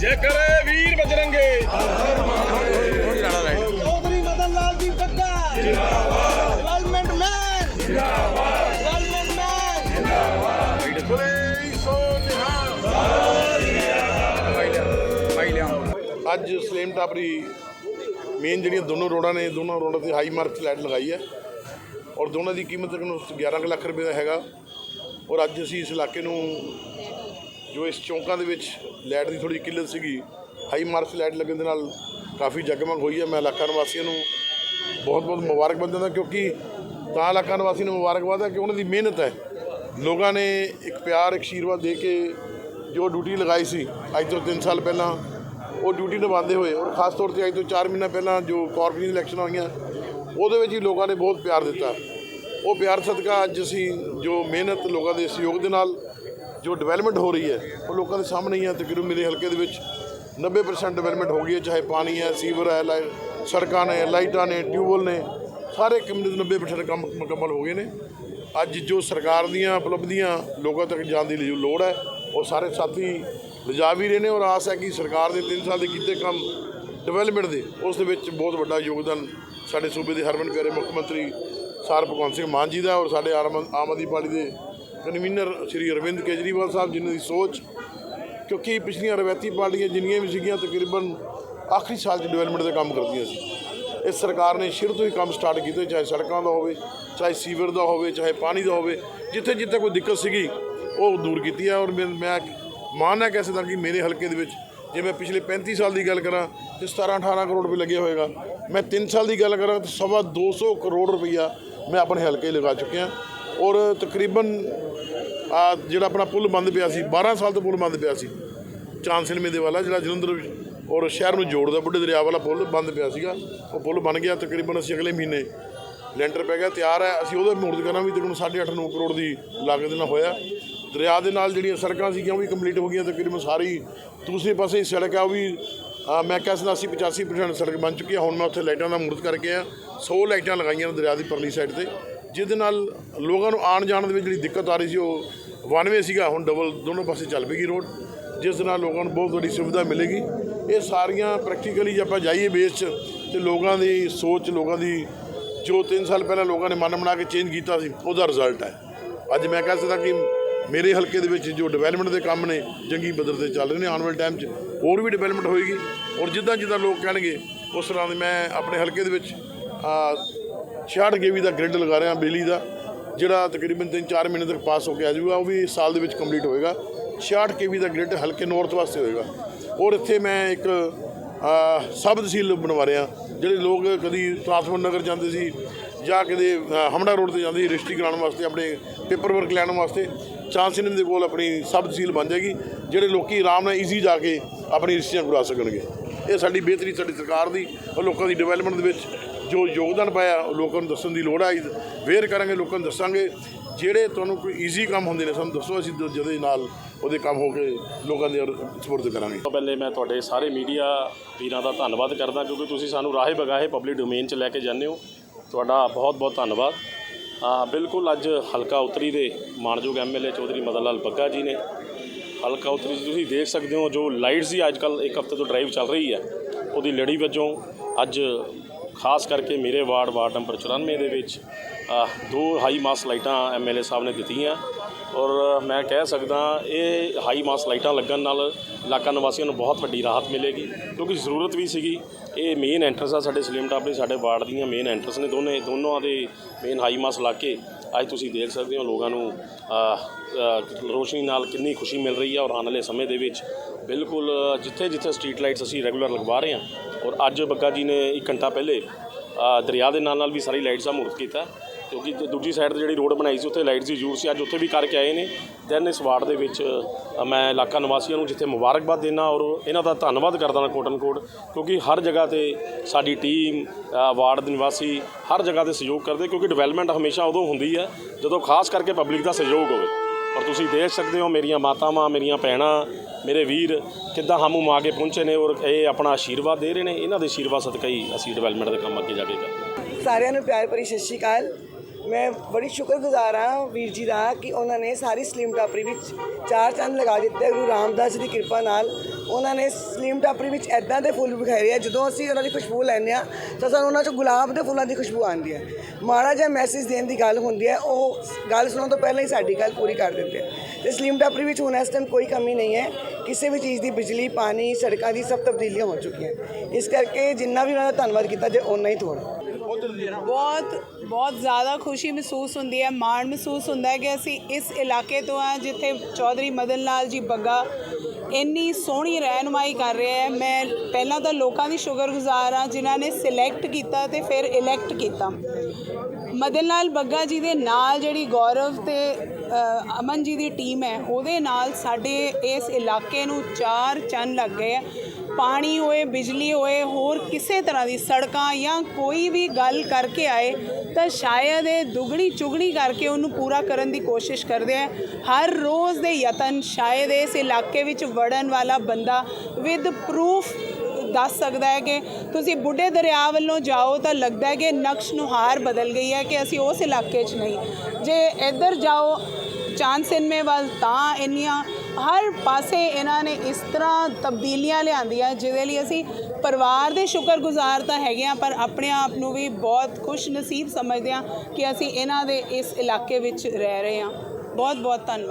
ਜੈ ਕਰੇ ਵੀਰ ਬਜਰੰਗੇ। ਚੌਧਰੀ ਮਦਨ ਲਾਲ ਜੀ ਪੱਕਾ। ਜਿੰਦਾਬਾਦ ਡਿਵੈਲਪਮੈਂਟ ਮੈਨ ਜਿੰਦਾਬਾਦ ਡਿਵੈਲਪਮੈਂਟ ਮੈਨ ਬੋਲੇ ਸੋ ਨਿਹਾਲ ਅੱਜ ਸਲੇਮ ਟਾਪਰੀ ਮੇਨ ਜਿਹੜੀਆਂ ਦੋਨੋਂ ਰੋਡਾਂ ਨੇ, ਦੋਨੋਂ ਰੋਡਾਂ ਤੇ ਹਾਈ ਮਾਰਕ ਲਾਈਟ ਲਗਾਈ ਹੈ। ਔਰ ਦੋਨਾਂ ਦੀ ਕੀਮਤ ਤਕਰੀਬਨ 11 ਕੁ ਲੱਖ ਰੁਪਏ ਦਾ ਹੈਗਾ। ਔਰ ਅੱਜ ਅਸੀਂ ਇਸ ਇਲਾਕੇ ਨੂੰ ਜੋ ਇਸ ਚੌਂਕਾਂ ਦੇ ਵਿੱਚ ਲਾਈਟ ਦੀ ਥੋੜੀ ਕਿੱਲਤ ਸੀਗੀ ਹਾਈ ਮਾਰਕ ਲਾਈਟ ਲੱਗਣ ਦੇ ਨਾਲ ਕਾਫੀ ਜਗਮਗ ਹੋਈ ਹੈ। ਮੈਂ ਇਲਾਕਾ ਨਿਵਾਸੀਆਂ ਨੂੰ ਬਹੁਤ ਬਹੁਤ ਮੁਬਾਰਕਬਾਦ ਦਿੰਦਾ, ਕਿਉਂਕਿ ਤਾਂ ਇਲਾਕਾ ਨਿਵਾਸੀ ਨੂੰ ਮੁਬਾਰਕਬਾਦ ਹੈ ਕਿ ਉਹਨਾਂ ਦੀ ਮਿਹਨਤ ਹੈ। ਲੋਕਾਂ ਨੇ ਇੱਕ ਪਿਆਰ, ਇੱਕ ਆਸ਼ੀਰਵਾਦ ਦੇ ਕੇ ਜੋ ਡਿਊਟੀ ਲਗਾਈ ਸੀ, ਅੱਜ ਤੋਂ 3 ਸਾਲ ਪਹਿਲਾਂ ਉਹ ਡਿਊਟੀ ਨਿਭਾਉਂਦੇ ਹੋਏ ਔਰ ਖਾਸ ਤੌਰ ਤੇ ਅੱਜ ਤੋਂ 4 ਮਹੀਨਾ ਪਹਿਲਾਂ ਜੋ ਕਾਰਪੋਰੇਸ਼ਨ ਇਲੈਕਸ਼ਨ ਹੋਈਆਂ, ਉਹਦੇ ਵਿੱਚ ਹੀ ਲੋਕਾਂ ਨੇ ਬਹੁਤ ਪਿਆਰ ਦਿੱਤਾ। ਉਹ ਪਿਆਰ ਸਦਕਾ ਅੱਜ ਅਸੀਂ ਜੋ ਮਿਹਨਤ ਲੋਕਾਂ ਦੇ ਸਹਿਯੋਗ ਦੇ ਨਾਲ ਜੋ ਡਿਵੈਲਪਮੈਂਟ ਹੋ ਰਹੀ ਹੈ, ਉਹ ਲੋਕਾਂ ਦੇ ਸਾਹਮਣੇ ਹੀ ਹੈ ਤਕਰੀਬਨ ਮੇਰੇ ਹਲਕੇ ਦੇ ਵਿੱਚ 90% ਡਿਵੈਲਪਮੈਂਟ ਹੋ ਗਈ ਹੈ, ਚਾਹੇ ਪਾਣੀ ਹੈ, ਸੀਵਰ ਹੈ ਲਾਈ ਸੜਕਾਂ ਨੇ, ਲਾਈਟਾਂ ਨੇ, ਟਿਊਬਵੈੱਲ ਨੇ, ਸਾਰੇ ਕੰਮ ਦੇ 90% ਕੰਮ ਮੁਕੰਮਲ ਹੋ ਗਏ ਨੇ। ਅੱਜ ਜੋ ਸਰਕਾਰ ਦੀਆਂ ਉਪਲਬਧੀਆਂ ਲੋਕਾਂ ਤੱਕ ਜਾਣ ਦੀ ਲਈ ਲੋੜ ਹੈ ਉਹ ਸਾਰੇ ਸਾਥੀ ਲਿਜਾ ਵੀ ਰਹੇ ਨੇ ਔਰ ਆਸ ਹੈ ਕਿ ਸਰਕਾਰ ਦੇ 3 ਸਾਲ ਦੇ ਕੀਤੇ ਕੰਮ ਡਿਵੈਲਪਮੈਂਟ ਦੇ, ਉਸ ਦੇ ਵਿੱਚ ਬਹੁਤ ਵੱਡਾ ਯੋਗਦਾਨ ਸਾਡੇ ਸੂਬੇ ਦੇ ਹਰਮਨ ਪਿਆਰੇ ਮੁੱਖ ਮੰਤਰੀ ਸਰ ਭਗਵੰਤ ਸਿੰਘ ਮਾਨ ਜੀ ਦਾ ਔਰ ਸਾਡੇ ਆਮ ਆਮ ਆਦਮੀ ਪਾਰਟੀ ਦੇ ਕਨਵੀਨਰ ਸ਼੍ਰੀ ਅਰਵਿੰਦ ਕੇਜਰੀਵਾਲ ਸਾਹਿਬ, ਜਿਨ੍ਹਾਂ ਦੀ ਸੋਚ, ਕਿਉਂਕਿ ਪਿਛਲੀਆਂ ਰਵਾਇਤੀ ਪਾਰਟੀਆਂ ਜਿੰਨੀਆਂ ਵੀ ਸੀਗੀਆਂ, ਤਕਰੀਬਨ ਆਖਰੀ ਸਾਲ 'ਚ ਡਿਵੈਲਪਮੈਂਟ ਦੇ ਕੰਮ ਕਰਦੀਆਂ ਸੀ। ਇਸ ਸਰਕਾਰ ਨੇ ਸ਼ੁਰੂ ਤੋਂ ਹੀ ਕੰਮ ਸਟਾਰਟ ਕੀਤੇ, ਚਾਹੇ ਸੜਕਾਂ ਦਾ ਹੋਵੇ, ਚਾਹੇ ਸੀਵਰ ਦਾ ਹੋਵੇ, ਚਾਹੇ ਪਾਣੀ ਦਾ ਹੋਵੇ ਜਿੱਥੇ ਜਿੱਥੇ ਕੋਈ ਦਿੱਕਤ ਸੀਗੀ ਉਹ ਦੂਰ ਕੀਤੀ ਹੈ ਔਰ ਮੈਂ ਮੈਂ ਮਾਣ ਹੈ ਕਹਿ ਸਕਦਾ ਕਿ ਮੇਰੇ ਹਲਕੇ ਦੇ ਵਿੱਚ ਜੇ ਮੈਂ ਪਿਛਲੇ 35 ਸਾਲ ਦੀ ਗੱਲ ਕਰਾਂ ਤੇ 17 18 ਕਰੋੜ ਰੁਪਏ ਲੱਗਿਆ ਹੋਏਗਾ। ਮੈਂ 3 ਸਾਲ ਦੀ ਗੱਲ ਕਰਾਂ ਤਾਂ ਸਵਾ 200 ਕਰੋੜ ਰੁਪਈਆ ਮੈਂ ਆਪਣੇ ਹਲਕੇ ਲਗਾ ਚੁੱਕਿਆ। ਔਰ ਤਕਰੀਬਨ ਆ ਜਿਹੜਾ ਆਪਣਾ ਪੁਲ ਬੰਦ ਪਿਆ ਸੀ 12 ਸਾਲ ਤੋਂ ਪੁਲ ਬੰਦ ਪਿਆ ਸੀ, ਚਾਂਦ ਸਿਨਮੇ ਵਾਲਾ ਜਿਹੜਾ ਜਲੰਧਰ ਔਰ ਸ਼ਹਿਰ ਨੂੰ ਜੋੜਦਾ, ਬੁੱਢੇ ਦਰਿਆ ਵਾਲਾ ਪੁਲ ਬੰਦ ਪਿਆ ਸੀਗਾ। ਉਹ ਪੁਲ ਬਣ ਗਿਆ, ਤਕਰੀਬਨ ਅਸੀਂ ਅਗਲੇ ਮਹੀਨੇ ਲੈਂਟਰ ਪੈ ਗਿਆ, ਤਿਆਰ ਹੈ। ਅਸੀਂ ਉਹਦਾ ਮੁਹੂਰਤ ਕਰਾਂ ਵੀ ਤਕਰੀਬਨ 8.5 9 ਕਰੋੜ ਦੀ ਲਾਗਤ ਨਾਲ ਹੋਇਆ। ਦਰਿਆ ਦੇ ਨਾਲ ਜਿਹੜੀਆਂ ਸੜਕਾਂ ਸੀਗੀਆਂ, ਉਹ ਵੀ ਕੰਪਲੀਟ ਹੋ ਗਈਆਂ ਤਕਰੀਬਨ ਸਾਰੀ। ਦੂਸਰੇ ਪਾਸੇ ਸੜਕ ਆ, ਉਹ ਵੀ ਮੈਂ ਕਹਿ ਸਕਦਾ 80 85% ਸੜਕ ਬਣ ਚੁੱਕੀ ਹੈ ਹੁਣ ਮੈਂ ਉੱਥੇ ਲਾਈਟਾਂ ਦਾ ਮੂਰਤ ਕਰਕੇ ਆ 100 ਲਾਈਟਾਂ ਲਗਾਈਆਂ ਦਰਿਆ ਦੀ ਪਰਲੀ ਸਾਈਡ ਤੇ। ਜਿਹਦੇ ਨਾਲ ਲੋਕਾਂ ਨੂੰ ਆਉਣ ਜਾਣ ਦੇ ਵਿੱਚ ਜਿਹੜੀ ਦਿੱਕਤ ਆ ਰਹੀ ਸੀ, ਉਹ ਵਨਵੇ ਸੀਗਾ। ਹੁਣ ਡਬਲ ਦੋਨੋਂ ਪਾਸੇ ਚੱਲ ਪਏਗੀ ਰੋਡ ਜਿਸ ਨਾਲ ਲੋਕਾਂ ਨੂੰ ਬਹੁਤ ਵੱਡੀ ਸੁਵਿਧਾ ਮਿਲੇਗੀ। ਇਹ ਸਾਰੀਆਂ ਪ੍ਰੈਕਟੀਕਲੀ ਜੇ ਆਪਾਂ ਜਾਈਏ ਬੇਸ 'ਚ, ਤੇ ਲੋਕਾਂ ਦੀ ਸੋਚ, ਲੋਕਾਂ ਦੀ ਜੋ 3 ਸਾਲ ਪਹਿਲਾਂ ਲੋਕਾਂ ਨੇ ਮਨ ਬਣਾ ਕੇ ਚੇਂਜ ਕੀਤਾ ਸੀ, ਉਹਦਾ ਰਿਜ਼ਲਟ ਹੈ। ਅੱਜ ਮੈਂ ਕਹਿ ਸਕਦਾ ਕਿ ਮੇਰੇ ਹਲਕੇ ਦੇ ਵਿੱਚ ਜੋ ਡਿਵੈਲਪਮੈਂਟ ਦੇ ਕੰਮ ਨੇ, ਜੰਗੀ ਪੱਧਰ ਤੇ ਚੱਲ ਰਹੇ ਨੇ ਆਉਣ ਵਾਲੇ ਟਾਈਮ 'ਚ, ਹੋਰ ਵੀ ਡਿਵੈਲਪਮੈਂਟ ਹੋਏਗੀ। ਔਰ ਜਿੱਦਾਂ ਜਿੱਦਾਂ ਲੋਕ ਕਹਿਣਗੇ, ਉਸ ਤਰ੍ਹਾਂ ਦੇ ਮੈਂ ਆਪਣੇ ਹਲਕੇ ਦੇ ਵਿੱਚ, ਆ 66 ਕੇਵੀ ਦਾ ਗ੍ਰਿਡ ਲਗਾ ਰਿਹਾ ਬਿਜਲੀ ਦਾ, ਜਿਹੜਾ ਤਕਰੀਬਨ 3-4 ਮਹੀਨੇ ਤੱਕ ਪਾਸ ਹੋ ਕੇ ਆ ਜਾਊਗਾ, ਉਹ ਵੀ ਸਾਲ ਦੇ ਵਿੱਚ ਕੰਪਲੀਟ ਹੋਏਗਾ। 66 ਕੇਵੀ ਦਾ ਗ੍ਰਿਡ ਹਲਕੇ ਨੌਰਥ ਵਾਸਤੇ ਹੋਏਗਾ। ਔਰ ਇੱਥੇ ਮੈਂ ਇੱਕ ਸਬ ਤਹਿਸੀਲ ਬਣਵਾ ਰਿਹਾ ਜਿਹੜੇ ਲੋਕ ਕਦੀ ਟਰਾਂਸਫਰ ਨਗਰ ਜਾਂਦੇ ਸੀ ਜਾਂ ਕਿਤੇ ਹਮੜਾ ਰੋਡ ਤੇ ਜਾਂਦੇ ਸੀ ਰਜਿਸਟਰੀ ਕਰਾਉਣ ਵਾਸਤੇ, ਆਪਣੇ ਪੇਪਰ ਵਰਕ ਲੈਣ ਵਾਸਤੇ, ਚਾਂਸ ਸਿਨਮ ਦੇ ਕੋਲ ਆਪਣੀ ਸਬ ਤਹਿਸੀਲ ਬਣ ਜਾਏਗੀ। ਜਿਹੜੇ ਲੋਕੀ ਆਰਾਮ ਨਾਲ ਈਜ਼ੀ ਜਾ ਕੇ ਆਪਣੀ ਰਜਿਸਟਰੀਆਂ ਕਰਾ ਸਕਣਗੇ। ਇਹ ਸਾਡੀ ਬਿਹਤਰੀ ਸਾਡੀ ਸਰਕਾਰ ਦੀ ਔਰ ਲੋਕਾਂ ਦੀ ਡਿਵੈਲਪਮੈਂਟ ਦੇ ਵਿੱਚ ਜੋ ਯੋਗਦਾਨ ਪਾਇਆ, ਉਹ ਲੋਕਾਂ ਨੂੰ ਦੱਸਣ ਦੀ ਲੋੜ ਹੈ ਵੇਅਰ ਕਰਾਂਗੇ, ਲੋਕਾਂ ਨੂੰ ਦੱਸਾਂਗੇ। ਜਿਹੜੇ ਤੁਹਾਨੂੰ ਕੋਈ ਈਜ਼ੀ ਕੰਮ ਹੁੰਦੇ ਨੇ, ਸਾਨੂੰ ਦੱਸੋ ਅਸੀਂ ਦ- ਜਿਹਦੇ ਨਾਲ ਉਹਦੇ ਕੰਮ ਹੋ ਕੇ ਲੋਕਾਂ ਦੇ ਸਪੋਰਟ ਕਰਾਂਗੇ। ਤੋਂ ਪਹਿਲੇ ਮੈਂ ਤੁਹਾਡੇ ਸਾਰੇ ਮੀਡੀਆ ਵੀਰਾਂ ਦਾ ਧੰਨਵਾਦ ਕਰਦਾ, ਕਿਉਂਕਿ ਤੁਸੀਂ ਸਾਨੂੰ ਰਾਹੇ ਬਗਾਹੇ ਪਬਲਿਕ ਡੋਮੇਨ 'ਚ ਲੈ ਕੇ ਜਾਂਦੇ ਹੋ। ਤੁਹਾਡਾ ਬਹੁਤ ਬਹੁਤ ਧੰਨਵਾਦ। ਆ, ਬਿਲਕੁਲ ਅੱਜ ਹਲਕਾ ਉਤਰੀ ਦੇ ਮਾਨਯੋਗ ਐਮਐਲਏ ਚੌਧਰੀ ਮਦਨ ਲਾਲ ਬੱਗਾ ਜੀ ਨੇ ਹਲਕਾ ਉਤਰੀ ਤੁਸੀਂ ਦੇਖ ਸਕਦੇ ਹੋ ਜੋ ਲਾਈਟਸ ਦੀ ਅੱਜ ਕੱਲ ਇੱਕ ਹਫ਼ਤੇ ਤੋਂ ਡਰਾਈਵ ਚੱਲ ਰਹੀ ਹੈ। ਉਹਦੀ ਲੜੀ ਵਜੋਂ ਅੱਜ ਖਾਸ ਕਰਕੇ ਮੇਰੇ ਵਾਰਡ ਵਾਰਡ ਨੰਬਰ 94 ਦੇ ਵਿੱਚ ਦੋ ਹਾਈ ਮਾਸ ਲਾਈਟਾਂ ਐਮਐਲਏ ਸਾਹਿਬ ਨੇ ਦਿੱਤੀਆਂ। ਔਰ ਮੈਂ ਕਹਿ ਸਕਦਾ ਇਹ ਹਾਈ ਮਾਸ ਲਾਈਟਾਂ ਲੱਗਣ ਨਾਲ ਇਲਾਕਾ ਨਿਵਾਸੀਆਂ ਨੂੰ ਬਹੁਤ ਵੱਡੀ ਰਾਹਤ ਮਿਲੇਗੀ, ਕਿਉਂਕਿ ਜ਼ਰੂਰਤ ਵੀ ਸੀਗੀ। ਇਹ ਮੇਨ ਐਂਟਰੈਂਸ ਆ ਸਾਡੇ ਸਲੀਮ ਟਾਪਰੀ ਸਾਡੇ ਵਾਰਡ ਦੀਆਂ ਮੇਨ ਐਂਟਰਸ ਨੇ ਦੋਨੇ, ਦੋਨੋਂ ਦੇ ਮੇਨ ਹਾਈ ਮਾਸ ਇਲਾਕੇ ਅੱਜ ਤੁਸੀਂ ਦੇਖ ਸਕਦੇ ਹੋ ਲੋਕਾਂ ਨੂੰ ਰੋਸ਼ਨੀ ਨਾਲ ਕਿੰਨੀ ਖੁਸ਼ੀ ਮਿਲ ਰਹੀ ਹੈ ਔਰ ਆਉਣ ਵਾਲੇ ਸਮੇਂ ਦੇ ਵਿੱਚ ਬਿਲਕੁਲ ਜਿੱਥੇ ਜਿੱਥੇ ਸਟਰੀਟ ਲਾਈਟਸ ਅਸੀਂ ਰੈਗੂਲਰ ਲਗਵਾ ਰਹੇ ਹਾਂ। ਔਰ ਅੱਜ ਬੱਗਾ ਜੀ ਨੇ ਇੱਕ ਘੰਟਾ ਪਹਿਲੇ ਦਰਿਆ ਦੇ ਨਾਲ ਨਾਲ ਵੀ ਸਾਰੀ ਲਾਈਟਸ ਦਾ ਮੁਹੂਰਤ ਕੀਤਾ। ਕਿਉਂਕਿ ਦ- ਦੂਜੀ ਸਾਈਡ ਤੇ ਜਿਹੜੀ ਰੋਡ ਬਣਾਈ ਸੀ, ਉੱਥੇ ਲਾਈਟਸ ਦੀ ਜ਼ਰੂਰ ਸੀ। ਅੱਜ ਉੱਥੇ ਵੀ ਕਰਕੇ ਆਏ ਨੇ। ਦੈਨ ਇਸ ਵਾਰਡ ਦੇ ਵਿੱਚ ਮੈਂ ਇਲਾਕਾ ਨਿਵਾਸੀਆਂ ਨੂੰ ਜਿੱਥੇ ਮੁਬਾਰਕਬਾਦ ਦੇਣਾ ਔਰ ਇਹਨਾਂ ਦਾ ਧੰਨਵਾਦ ਕਰਦਾ ਹਾਂ ਕੋਟਨ ਕੋਟ ਕਿਉਂਕਿ ਹਰ ਜਗ੍ਹਾ ਤੇ ਸਾਡੀ ਟੀਮ ਵਾਰਡ ਦੇ ਨਿਵਾਸੀ ਹਰ ਜਗ੍ਹਾ ਤੇ ਸਹਿਯੋਗ ਕਰਦੇ, ਕਿਉਂਕਿ ਡਿਵੈਲਪਮੈਂਟ ਹਮੇਸ਼ਾ ਉਦੋਂ ਹੁੰਦੀ ਹੈ ਜਦੋਂ ਖਾਸ ਕਰਕੇ ਪਬਲਿਕ ਦਾ ਸਹਿਯੋਗ ਹੋਵੇ। ਔਰ ਤੁਸੀਂ ਦੇਖ ਸਕਦੇ ਹੋ, ਮੇਰੀਆਂ ਮਾਤਾਵਾਂ, ਮੇਰੀਆਂ ਭੈਣਾਂ, ਮੇਰੇ ਵੀਰ ਕਿੱਦਾਂ ਹਮ ਆ ਕੇ ਪਹੁੰਚੇ ਨੇ ਔਰ ਇਹ ਆਪਣਾ ਆਸ਼ੀਰਵਾਦ ਦੇ ਰਹੇ ਨੇ। ਇਹਨਾਂ ਦੇ ਆਸ਼ੀਰਵਾਦ ਸਦਕਾ ਹੀ ਅਸੀਂ ਡਿਵੈਲਪਮੈਂਟ ਦੇ ਕੰਮ ਅੱਗੇ ਜਾ ਕੇ ਕਰਦੇ ਹਾਂ। ਸਾਰਿਆਂ ਨੂੰ ਪਿਆਰ ਭਰੀ ਸਤਿ ਸ਼੍ਰੀ ਅਕਾਲ। ਮੈਂ ਬੜੀ ਸ਼ੁਕਰਗੁਜ਼ਾਰ ਹਾਂ ਵੀਰ ਜੀ ਦਾ ਕਿ ਉਹਨਾਂ ਨੇ ਸਾਰੀ ਸਲੀਮ ਟਾਪਰੀ ਵਿੱਚ ਚਾਰ ਚੰਦ ਲਗਾ ਦਿੱਤੇ ਗੁਰੂ ਰਾਮਦਾਸ ਜੀ ਦੀ ਕਿਰਪਾ ਨਾਲ ਉਹਨਾਂ ਨੇ ਸਲੀਮ ਟਾਪਰੀ ਵਿੱਚ ਐਦਾਂ ਦੇ ਫੁੱਲ ਵਿਖਾਏ ਆ, ਜਦੋਂ ਅਸੀਂ ਉਹਨਾਂ ਦੀ ਖੁਸ਼ਬੂ ਲੈਂਦੇ ਆ ਤਾਂ ਸਾਨੂੰ ਉਹਨਾਂ ਚੋਂ ਗੁਲਾਬ ਦੇ ਫੁੱਲਾਂ ਦੀ ਖੁਸ਼ਬੂ ਆਉਂਦੀ ਹੈ। ਮਾੜਾ ਜਿਹਾ ਮੈਸੇਜ ਦੇਣ ਦੀ ਗੱਲ ਹੁੰਦੀ ਹੈ, ਉਹ ਗੱਲ ਸੁਣਨ ਤੋਂ ਪਹਿਲਾਂ ਹੀ ਸਾਡੀ ਗੱਲ ਪੂਰੀ ਕਰ ਦਿੰਦੇ ਆ। ਤੇ ਸਲੀਮ ਟਾਪਰੀ ਵਿੱਚ ਹੁਣ ਇਸ ਟਾਈਮ ਕੋਈ ਕਮੀ ਨਹੀਂ ਹੈ, ਕਿਸੇ ਵੀ ਚੀਜ਼ ਦੀ ਬਿਜਲੀ, ਪਾਣੀ, ਸੜਕਾਂ ਦੀ ਸਭ ਤਬਦੀਲੀਆਂ ਹੋ ਚੁੱਕੀਆਂ। ਇਸ ਕਰਕੇ ਜਿੰਨਾ ਵੀ ਉਹਨਾਂ ਦਾ ਧੰਨਵਾਦ ਕੀਤਾ, ਜੇ ਓਨਾ ਹੀ ਥੋੜ੍ਹਾ ਬਹੁਤ ਬਹੁਤ ਜ਼ਿਆਦਾ ਖੁਸ਼ੀ ਮਹਿਸੂਸ ਹੁੰਦੀ ਹੈ, ਮਾਣ ਮਹਿਸੂਸ ਹੁੰਦਾ ਹੈ ਕਿ ਅਸੀਂ ਇਸ ਇਲਾਕੇ ਤੋਂ ਆ ਜਿੱਥੇ ਚੌਧਰੀ ਮਦਨ ਲਾਲ ਜੀ ਬੱਗਾ ਇੰਨੀ ਸੋਹਣੀ ਰਹਿਨਮਾਈ ਕਰ ਰਿਹਾ ਹੈ। ਮੈਂ ਪਹਿਲਾਂ ਤਾਂ ਲੋਕਾਂ ਦੀ ਸ਼ੁਕਰਗੁਜ਼ਾਰ ਹਾਂ ਜਿਨ੍ਹਾਂ ਨੇ ਸਿਲੈਕਟ ਕੀਤਾ ਤੇ ਫਿਰ ਇਲੈਕਟ ਕੀਤਾ। ਮਦਨ ਲਾਲ ਬੱਗਾ ਜੀ ਦੇ ਨਾਲ ਜਿਹੜੀ ਗੌਰਵ ਤੇ ਅਮਨ ਜੀ ਦੀ ਟੀਮ ਹੈ, ਉਹਦੇ ਨਾਲ ਸਾਡੇ ਇਸ ਇਲਾਕੇ ਨੂੰ ਚਾਰ ਚੰਨ ਲੱਗ ਗਏ ਆ ਪਾਣੀ ਹੋਏ, ਬਿਜਲੀ ਹੋਏ, ਹੋਰ ਕਿਸੇ ਤਰ੍ਹਾਂ ਦੀ ਸੜਕਾਂ ਜਾਂ ਕੋਈ ਵੀ ਗੱਲ ਕਰਕੇ ਆਏ, ਤਾਂ ਸ਼ਾਇਦ ਇਹ ਦੁਗਣੀ ਚੁਗਣੀ ਕਰਕੇ ਉਹਨੂੰ ਪੂਰਾ ਕਰਨ ਦੀ ਕੋਸ਼ਿਸ਼ ਕਰਦੇ ਆ। ਹਰ ਰੋਜ਼ ਦੇ ਯਤਨ ਸ਼ਾਇਦ ਇਸ ਇਲਾਕੇ ਵਿੱਚ ਵੜਨ ਵਾਲਾ ਬੰਦਾ ਵਿਦ ਪ੍ਰੂਫ ਦੱਸ ਸਕਦਾ ਹੈ ਕਿ ਤੁਸੀਂ ਬੁੱਢੇ ਦਰਿਆ ਵੱਲੋਂ ਜਾਓ ਤਾਂ ਲੱਗਦਾ ਹੈ ਕਿ ਨਕਸ਼ ਨੁਹਾਰ ਬਦਲ ਗਈ ਹੈ ਕਿ ਅਸੀਂ ਉਸ ਇਲਾਕੇ 'ਚ ਨਹੀਂ। ਜੇ ਇੱਧਰ ਜਾਓ ਚਾਂਦ ਸਿਨਮੇ ਵੱਲ ਤਾਂ ਇੰਨੀਆਂ ਹਰ ਪਾਸੇ ਇਹਨਾਂ ਨੇ ਇਸ ਤਰ੍ਹਾਂ ਤਬਦੀਲੀਆਂ ਲਿਆਂਦੀਆਂ, ਜਿਹਦੇ ਲਈ ਅਸੀਂ ਪਰਿਵਾਰ ਦੇ ਸ਼ੁਕਰਗੁਜ਼ਾਰ ਤਾਂ ਹੈਗੇ ਆ ਪਰ ਆਪਣੇ ਆਪ ਨੂੰ ਵੀ ਬਹੁਤ ਖੁਸ਼ ਨਸੀਬ ਸਮਝਦੇ ਹਾਂ ਕਿ ਅਸੀਂ ਇਹਨਾਂ ਦੇ ਇਸ ਇਲਾਕੇ ਵਿੱਚ ਰਹਿ ਰਹੇ ਹਾਂ। ਬਹੁਤ ਬਹੁਤ ਧੰਨਵਾਦ।